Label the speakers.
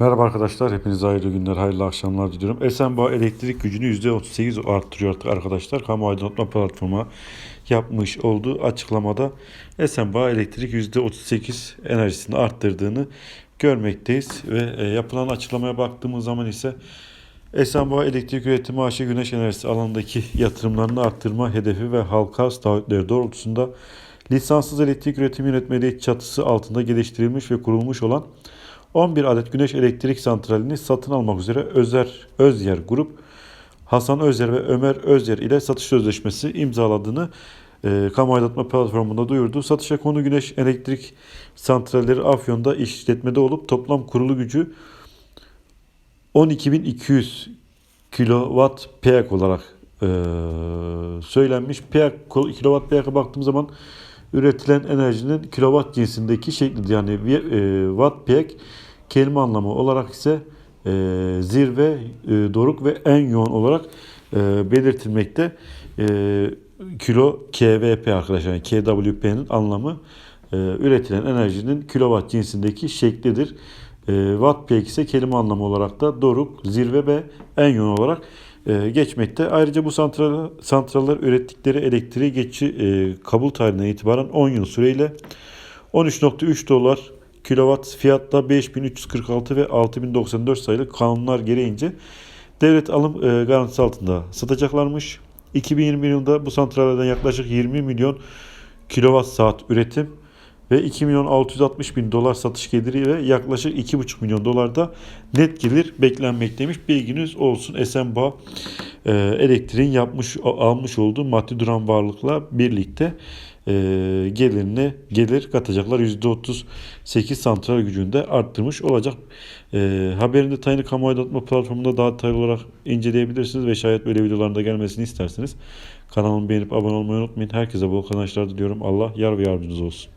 Speaker 1: Merhaba arkadaşlar, hepinize hayırlı günler, hayırlı akşamlar diliyorum. Esenboğa elektrik gücünü %38 arttırıyor artık arkadaşlar. Kamu aydınlatma platformu yapmış olduğu açıklamada Esenboğa elektrik %38 enerjisini arttırdığını görmekteyiz. Ve e, yapılan açıklamaya baktığımız zaman ise Esenboğa Elektrik Üretimi AŞ Güneş Enerjisi alanındaki yatırımlarını arttırma hedefi ve halka arz taahhütleri doğrultusunda lisanssız elektrik üretimi yönetmeliği çatısı altında geliştirilmiş ve kurulmuş olan 11 adet güneş elektrik santralini satın almak üzere Özer Özyer Grup Hasan Özyer ve Ömer Özyer ile satış sözleşmesi imzaladığını e, kamu aydınlatma platformunda duyurdu. Satışa konu güneş elektrik santralleri Afyon'da işletmede olup toplam kurulu gücü 12.200 kilowatt peak olarak e, söylenmiş. Peak, kilowatt peak'a baktığım zaman üretilen enerjinin kilowatt cinsindeki şeklidir. Yani e, watt peak kelime anlamı olarak ise e, zirve, e, doruk ve en yoğun olarak e, belirtilmekte. E, kilo KVP arkadaşlar. Yani KWP'nin anlamı e, üretilen enerjinin kilowatt cinsindeki şeklidir. E, watt peak ise kelime anlamı olarak da doruk, zirve ve en yoğun olarak geçmekte. Ayrıca bu santral, santraller ürettikleri elektriği geçici e, kabul tarihinden itibaren 10 yıl süreyle 13.3 dolar kilowatt fiyatla 5346 ve 6094 sayılı kanunlar gereğince devlet alım e, garantisi altında satacaklarmış. 2020 yılında bu santrallerden yaklaşık 20 milyon kilowatt saat üretim ve 2 milyon 660 bin dolar satış geliri ve yaklaşık 2,5 milyon dolar da net gelir beklenmekteymiş. Bilginiz olsun Esenboğa e, elektriğin yapmış almış olduğu maddi duran varlıkla birlikte e, gelirini gelir katacaklar. %38 santral gücünde arttırmış olacak. E, haberin detayını kamu aydınlatma platformunda daha detaylı olarak inceleyebilirsiniz ve şayet böyle videoların da gelmesini isterseniz kanalımı beğenip abone olmayı unutmayın. Herkese bol kazançlar diliyorum. Allah yar ve yardımcınız olsun.